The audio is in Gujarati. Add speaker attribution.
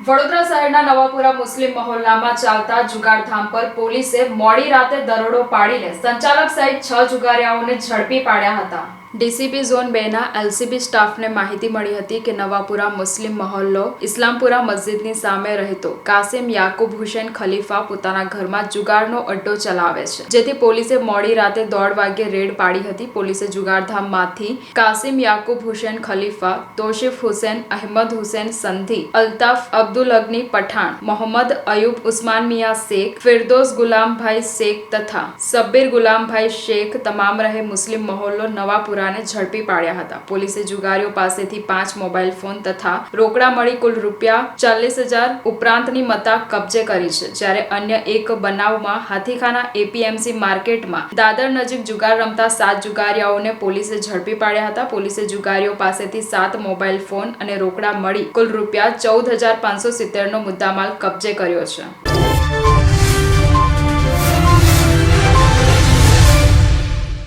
Speaker 1: વડોદરા શહેરના નવાપુરા મુસ્લિમ મહોલ્લામાં ચાલતા જુગારધામ પર પોલીસે મોડી રાતે દરોડો પાડીને સંચાલક સહિત છ જુગારિયાઓને ઝડપી પાડ્યા હતા. ડીસીપી ઝોન બેના એલસીબી સ્ટાફને માહિતી મળી હતી કે નવાપુરા મુસ્લિમ મહોલ્લો ઇસ્લામપુરા મસ્જિદની સામે રહેતો કાસિમ યાકુબ હુસેન ખલીફા પોતાના ઘરમાં જુગારનો અડ્ડો ચલાવે છે. જેથી પોલીસે મોડી રાતે દોઢ વાગ્યે રેડ પાડી હતી. પોલીસે જુગારધામમાંથી કાસિમ યાકુબ હુસેન ખલીફા, તોશિફ હુસેન, અહેમદ હુસેન સંધી, અલ્તાફ અબ્દુલ અગ્ની પઠાણ, મોહમ્મદ અયુબ ઉસ્માન મિયા શેખ, ફિરદોસ ગુલામભાઈ શેખ તથા સબ્બીર ગુલામભાઈ શેખ તમામ રહે મુસ્લિમ મહોલ્લો નવાપુરાને ઝડપી પાડ્યા હતા. પોલીસે જુગારીઓ પાસેથી પાંચ મોબાઈલ ફોન તથા રોકડા મળી કુલ રૂપિયા ચાલીસ હજાર ઉપરાંતની મતા કબજે કરી છે, જ્યારે અન્ય એક બનાવમાં હાથીખાના એપીએમસી માર્કેટમાં દાદર નજીક જુગાર રમતા સાત જુગારીયાઓને પોલીસે ઝડપી પાડ્યા હતા. પોલીસે જુગારીઓ પાસેથી સાત મોબાઈલ ફોન અને રોકડા મળી કુલ રૂપિયા ચૌદ હજાર પાંચસો સિત્તેરનો મુદ્દામાલ કબજે કર્યો છે.